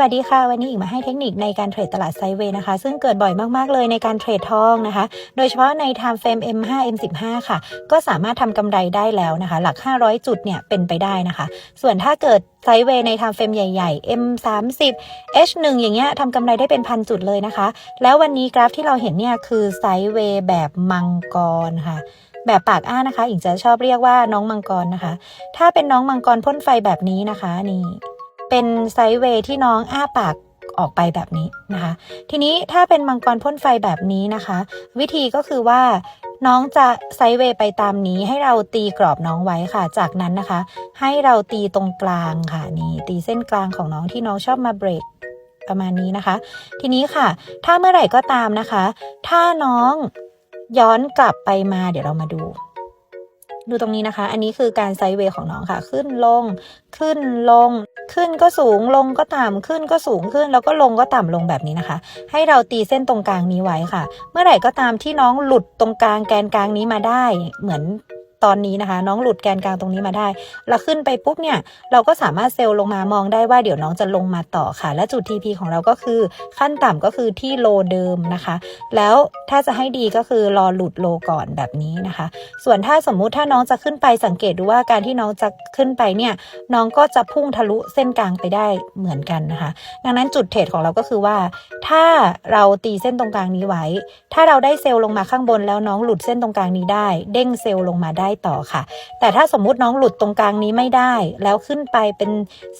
สวัสดีค่ะ วันนี้อีกมาให้เทคนิคในการเทรดตลาดไซเวย์นะคะ ซึ่งเกิดบ่อยมากๆเลยในการเทรดทองนะคะ โดยเฉพาะใน time frame M5 M15 ค่ะ ก็สามารถทำกำไรได้แล้วนะคะ หลัก 500 จุดเนี่ยเป็นไปได้นะคะ ส่วนถ้าเกิดไซเวย์ใน time frame ใหญ่ ๆ M30 H1 อย่างเงี้ยทำกำไรได้เป็นพันจุดเลยนะคะ แล้ววันนี้กราฟที่เราเห็นเนี่ยคือไซเวย์แบบมังกรค่ะแบบปากอ้านะคะ อิงจะชอบเรียกว่าน้องมังกรนะคะ ถ้าเป็นน้องมังกรพ่นไฟแบบนี้นะคะนี่ เป็นไซด์เวย์ที่น้องอ้าปากออกไปแบบนี้นะคะ ทีนี้ถ้าเป็นมังกรพ่นไฟแบบนี้นะคะ วิธีก็คือว่าน้องจะไซด์เวย์ไปตามนี้ให้เราตีกรอบน้องไว้ค่ะ จากนั้นนะคะ ให้เราตีตรงกลางค่ะนี่ตีเส้นกลางของน้องที่น้องชอบมาเบรกประมาณนี้นะคะ ทีนี้ค่ะ ถ้าเมื่อไหร่ก็ตามนะคะ ถ้าน้องย้อนกลับไปมาเดี๋ยวเรามาดู ดูตรงนี้นะคะ อันนี้คือการไซด์เวย์ของน้องค่ะ ขึ้นลง ขึ้นลง ขึ้นก็สูง ลงก็ต่ำ ขึ้นก็สูงขึ้น แล้วก็ลงก็ต่ำลงแบบนี้นะคะ ให้เราตีเส้นตรงกลางนี้ไว้ค่ะ เมื่อไหร่ก็ตามที่น้องหลุดตรงกลางแกนกลางนี้มาได้ เหมือน ตอนนี้นะคะ น้องหลุดแกนกลางตรงนี้มาได้แล้วขึ้นไปปุ๊บเนี่ยเราก็สามารถเซลล์ลงมามองได้ว่าเดี๋ยวน้องจะลงมาต่อค่ะ และจุด TP ของเราก็คือขั้นต่ำก็คือที่โลเดิมนะคะ แล้วถ้าจะให้ดีก็คือรอหลุดโลก่อนแบบนี้นะคะ ส่วนถ้าสมมุติถ้าน้องจะขึ้นไปสังเกตดูว่าการที่น้องจะขึ้นไปเนี่ยน้องก็จะพุ่งทะลุเส้นกลางไปได้เหมือนกันนะคะ ดังนั้นจุดเทรดของเราก็คือว่า ถ้าเราตีเส้นตรงกลางนี้ไว้ ถ้าเราได้เซลล์ลงมาข้างบนแล้วน้องหลุดเส้นตรงกลางนี้ได้ เด้งเซลล์ลงมาได้ได้ต่อค่ะ แต่ถ้าสมมุติน้องหลุดตรงกลางนี้ไม่ได้ แล้วขึ้นไปเป็น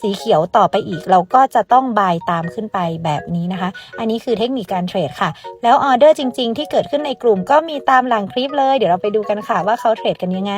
สีเขียวต่อไปอีก เราก็จะต้องบายตามขึ้นไปแบบนี้นะคะ อันนี้คือเทคนิคการเทรดค่ะ แล้วออเดอร์จริง ๆ ที่เกิดขึ้นในกลุ่มก็มีตามหลังคลิปเลย เดี๋ยวเราไปดูกันค่ะว่าเขาเทรดกันยังไง